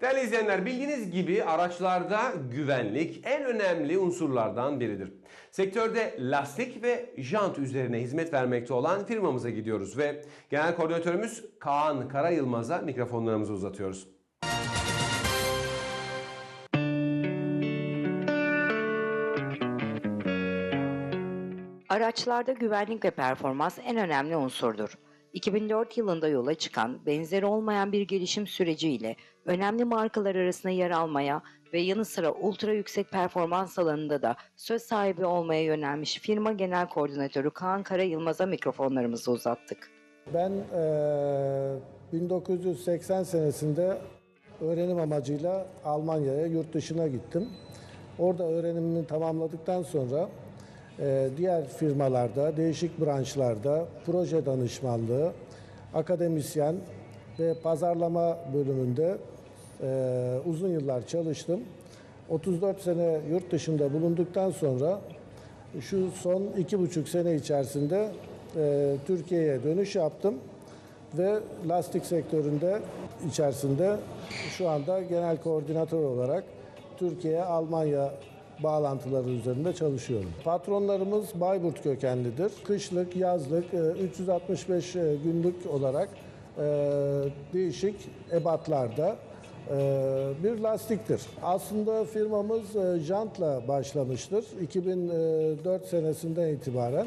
Değerli izleyenler bildiğiniz gibi araçlarda güvenlik en önemli unsurlardan biridir. Sektörde lastik ve jant üzerine hizmet vermekte olan firmamıza gidiyoruz ve genel koordinatörümüz Kaan Karayılmaz'a mikrofonlarımızı uzatıyoruz. Araçlarda güvenlik ve performans en önemli unsurdur. 2004 yılında yola çıkan, benzeri olmayan bir gelişim süreciyle önemli markalar arasında yer almaya ve yanı sıra ultra yüksek performans alanında da söz sahibi olmaya yönelmiş firma genel koordinatörü Kaan Kara Yılmaz'a mikrofonlarımızı uzattık. Ben eee, 1980 senesinde öğrenim amacıyla Almanya'ya, yurt dışına gittim. Orada öğrenimini tamamladıktan sonra diğer firmalarda, değişik branşlarda proje danışmanlığı, akademisyen ve pazarlama bölümünde eee, uzun yıllar çalıştım. 34 sene yurt dışında bulunduktan sonra şu son iki buçuk sene içerisinde e, Türkiye'ye dönüş yaptım ve lastik sektöründe içerisinde şu anda genel koordinatör olarak Türkiye, Almanya bağlantıları üzerinde çalışıyorum. Patronlarımız Bayburt kökenlidir. Kışlık, yazlık, e, 365 e, günlük olarak e, değişik ebatlarda bir lastiktir. Aslında firmamız e, jantla başlamıştır. 2004 senesinden itibaren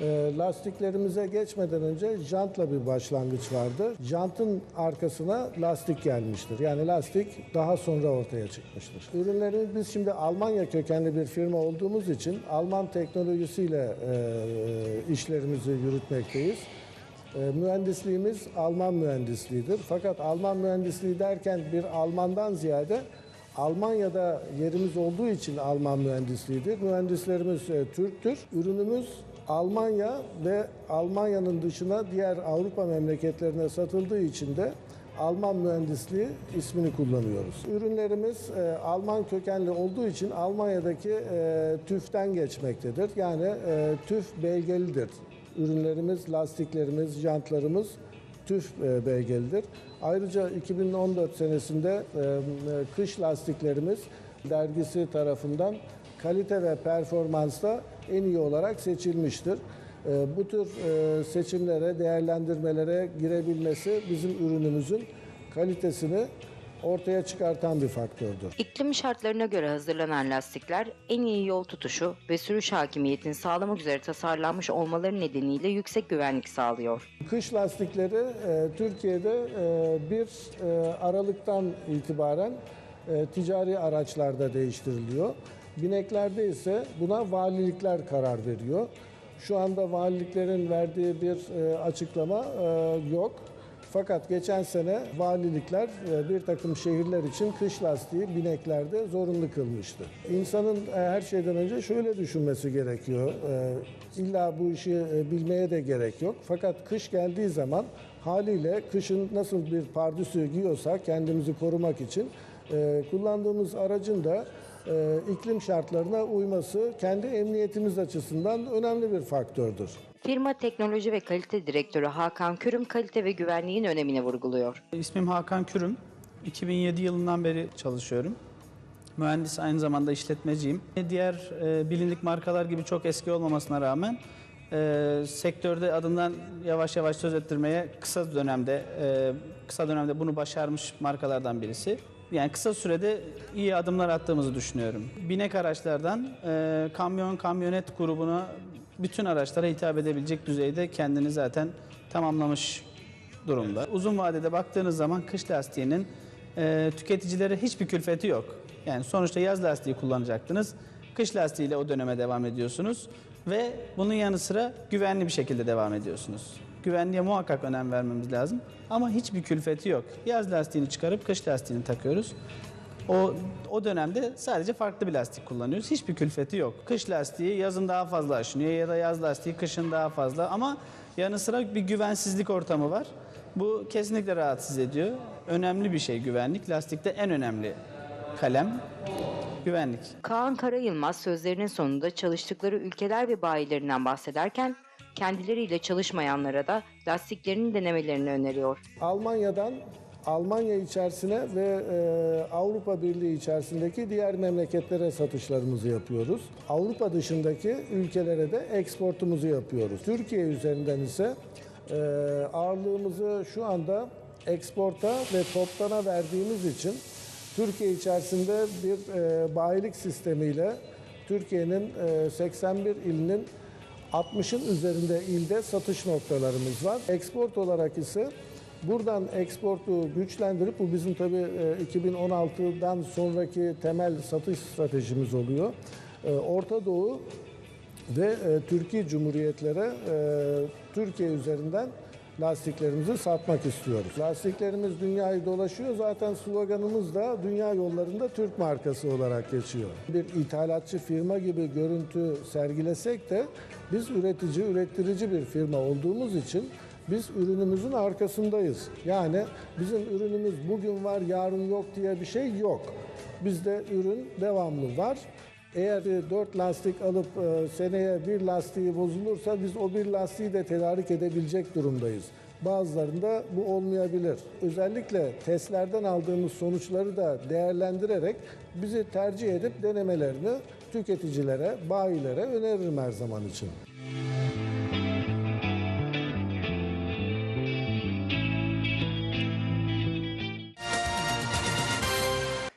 e, lastiklerimize geçmeden önce jantla bir başlangıç vardı. Jantın arkasına lastik gelmiştir. Yani lastik daha sonra ortaya çıkmıştır. Ürünlerimiz biz şimdi Almanya kökenli bir firma olduğumuz için Alman teknolojisiyle e, işlerimizi yürütmekteyiz. E, mühendisliğimiz Alman mühendisliğidir. Fakat Alman mühendisliği derken bir Almandan ziyade Almanya'da yerimiz olduğu için Alman mühendisliğidir. Mühendislerimiz e, Türktür. Ürünümüz Almanya ve Almanya'nın dışına diğer Avrupa memleketlerine satıldığı için de Alman mühendisliği ismini kullanıyoruz. Ürünlerimiz e, Alman kökenli olduğu için Almanya'daki e, TÜF'ten geçmektedir. Yani e, TÜF belgelidir. Ürünlerimiz, lastiklerimiz, jantlarımız TÜF e, belgelidir. Ayrıca 2014 senesinde e, e, kış lastiklerimiz dergisi tarafından kalite ve performansta en iyi olarak seçilmiştir. Bu tür seçimlere, değerlendirmelere girebilmesi bizim ürünümüzün kalitesini ortaya çıkartan bir faktördür. İklim şartlarına göre hazırlanan lastikler en iyi yol tutuşu ve sürüş hakimiyetini sağlamak üzere tasarlanmış olmaları nedeniyle yüksek güvenlik sağlıyor. Kış lastikleri e, Türkiye'de e, 1 e, Aralık'tan itibaren e, ticari araçlarda değiştiriliyor. Bineklerde ise buna valilikler karar veriyor. Şu anda valiliklerin verdiği bir e, açıklama e, yok. Fakat geçen sene valilikler e, bir takım şehirler için kış lastiği bineklerde zorunlu kılmıştı. İnsanın e, her şeyden önce şöyle düşünmesi gerekiyor. E, İlla bu işi bilmeye de gerek yok. Fakat kış geldiği zaman haliyle kışın nasıl bir pardüsü giyiyorsa kendimizi korumak için kullandığımız aracın da iklim şartlarına uyması kendi emniyetimiz açısından önemli bir faktördür. Firma Teknoloji ve Kalite Direktörü Hakan Kürüm kalite ve güvenliğin önemini vurguluyor. İsmim Hakan Kürüm. 2007 yılından beri çalışıyorum. Mühendis aynı zamanda işletmeciyim. Diğer e, bilindik markalar gibi çok eski olmamasına rağmen e, sektörde adından yavaş yavaş söz ettirmeye kısa dönemde e, kısa dönemde bunu başarmış markalardan birisi. Yani kısa sürede iyi adımlar attığımızı düşünüyorum. Binek araçlardan e, kamyon kamyonet grubuna bütün araçlara hitap edebilecek düzeyde kendini zaten tamamlamış durumda. Uzun vadede baktığınız zaman kış lastiğinin e, tüketicilere hiçbir külfeti yok. Yani sonuçta yaz lastiği kullanacaktınız. Kış lastiğiyle o döneme devam ediyorsunuz ve bunun yanı sıra güvenli bir şekilde devam ediyorsunuz. Güvenliğe muhakkak önem vermemiz lazım ama hiçbir külfeti yok. Yaz lastiğini çıkarıp kış lastiğini takıyoruz. O o dönemde sadece farklı bir lastik kullanıyoruz. Hiçbir külfeti yok. Kış lastiği yazın daha fazla aşınıyor ya da yaz lastiği kışın daha fazla ama yanı sıra bir güvensizlik ortamı var. Bu kesinlikle rahatsız ediyor. Önemli bir şey güvenlik. Lastikte en önemli kalem güvenlik. Kaan Karayılmaz sözlerinin sonunda çalıştıkları ülkeler ve bayilerinden bahsederken kendileriyle çalışmayanlara da lastiklerinin denemelerini öneriyor. Almanya'dan Almanya içerisine ve e, Avrupa Birliği içerisindeki diğer memleketlere satışlarımızı yapıyoruz. Avrupa dışındaki ülkelere de eksportumuzu yapıyoruz. Türkiye üzerinden ise e, ağırlığımızı şu anda eksporta ve toptana verdiğimiz için Türkiye içerisinde bir e, bayilik sistemiyle Türkiye'nin e, 81 ilinin 60'ın üzerinde ilde satış noktalarımız var. Export olarak ise buradan eksportu güçlendirip bu bizim tabii e, 2016'dan sonraki temel satış stratejimiz oluyor. E, Orta Doğu ve e, Türkiye Cumhuriyetlere e, Türkiye üzerinden lastiklerimizi satmak istiyoruz. Lastiklerimiz dünyayı dolaşıyor. Zaten sloganımız da dünya yollarında Türk markası olarak geçiyor. Bir ithalatçı firma gibi görüntü sergilesek de biz üretici, ürettirici bir firma olduğumuz için biz ürünümüzün arkasındayız. Yani bizim ürünümüz bugün var, yarın yok diye bir şey yok. Bizde ürün devamlı var. Eğer 4 lastik alıp e, seneye bir lastiği bozulursa biz o bir lastiği de tedarik edebilecek durumdayız. Bazılarında bu olmayabilir. Özellikle testlerden aldığımız sonuçları da değerlendirerek bizi tercih edip denemelerini tüketicilere, bayilere öneririm her zaman için.